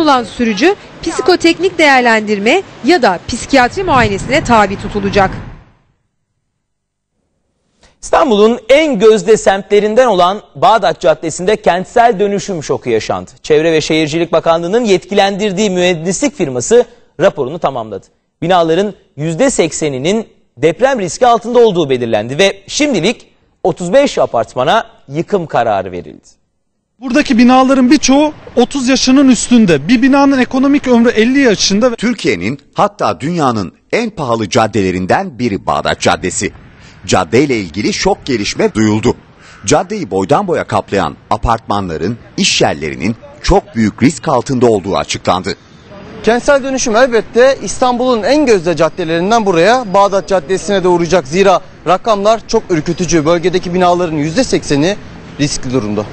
konulan sürücü psikoteknik değerlendirme ya da psikiyatri muayenesine tabi tutulacak. İstanbul'un en gözde semtlerinden olan Bağdat Caddesi'nde kentsel dönüşüm şoku yaşandı. Çevre ve Şehircilik Bakanlığı'nın yetkilendirdiği mühendislik firması raporunu tamamladı. Binaların %80'inin deprem riski altında olduğu belirlendi ve şimdilik 35 apartmana yıkım kararı verildi. Buradaki binaların birçoğu 30 yaşının üstünde. Bir binanın ekonomik ömrü 50 yaşında. Türkiye'nin hatta dünyanın en pahalı caddelerinden biri Bağdat Caddesi. Caddeyle ilgili şok gelişme duyuldu. Caddeyi boydan boya kaplayan apartmanların, iş yerlerinin çok büyük risk altında olduğu açıklandı. Kentsel dönüşüm elbette İstanbul'un en gözde caddelerinden buraya Bağdat Caddesi'ne de uğrayacak. Zira rakamlar çok ürkütücü. Bölgedeki binaların %80'i riskli durumda.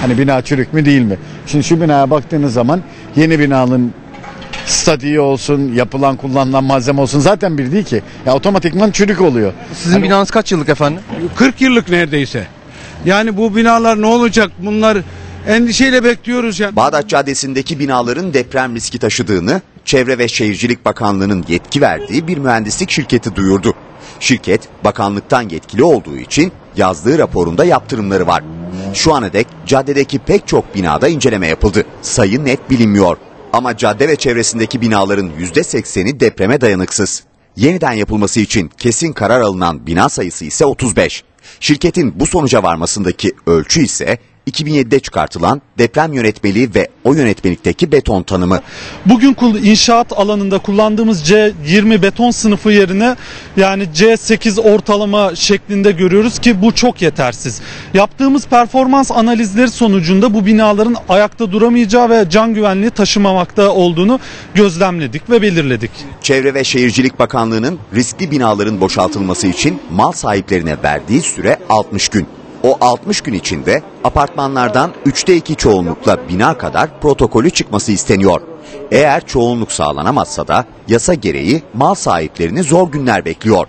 Hani bina çürük mü değil mi? Şimdi şu binaya baktığınız zaman yeni binanın statiği olsun, yapılan kullanılan malzeme olsun zaten bir değil ki. Ya otomatikman çürük oluyor. Sizin binanız kaç yıllık efendim? 40 yıllık neredeyse. Yani bu binalar ne olacak? Bunlar endişeyle bekliyoruz ya. Bağdat Caddesi'ndeki binaların deprem riski taşıdığını Çevre ve Şehircilik Bakanlığı'nın yetki verdiği bir mühendislik şirketi duyurdu. Şirket bakanlıktan yetkili olduğu için yazdığı raporunda yaptırımları var. Şu ana dek caddedeki pek çok binada inceleme yapıldı. Sayı net bilinmiyor. Ama cadde ve çevresindeki binaların %80'i depreme dayanıksız. Yeniden yapılması için kesin karar alınan bina sayısı ise 35. Şirketin bu sonuca varmasındaki ölçü ise 2007'de çıkartılan deprem yönetmeliği ve o yönetmelikteki beton tanımı. Bugün inşaat alanında kullandığımız C20 beton sınıfı yerine yani C8 ortalama şeklinde görüyoruz ki bu çok yetersiz. Yaptığımız performans analizleri sonucunda bu binaların ayakta duramayacağı ve can güvenliği taşımamakta olduğunu gözlemledik ve belirledik. Çevre ve Şehircilik Bakanlığı'nın riskli binaların boşaltılması için mal sahiplerine verdiği süre 60 gün. O 60 gün içinde apartmanlardan 3'te 2 çoğunlukla bina kadar protokolü çıkması isteniyor. Eğer çoğunluk sağlanamazsa da yasa gereği mal sahiplerini zor günler bekliyor.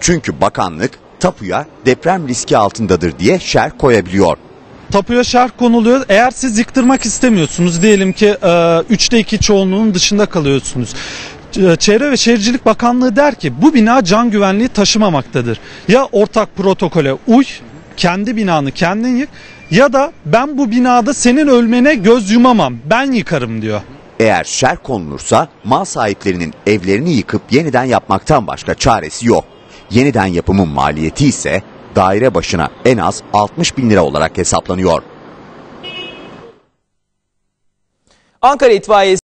Çünkü bakanlık tapuya deprem riski altındadır diye şerh koyabiliyor. Tapuya şerh konuluyor. Eğer siz yıktırmak istemiyorsunuz diyelim ki 3'te 2 çoğunluğun dışında kalıyorsunuz. Ç- Çevre ve Şehircilik Bakanlığı der ki bu bina can güvenliği taşımamaktadır. Ya ortak protokole uy, kendi binanı kendin yık ya da ben bu binada senin ölmene göz yumamam ben yıkarım diyor. Eğer şer konulursa mal sahiplerinin evlerini yıkıp yeniden yapmaktan başka çaresi yok. Yeniden yapımın maliyeti ise daire başına en az 60 bin lira olarak hesaplanıyor. Ankara İtfaiyesi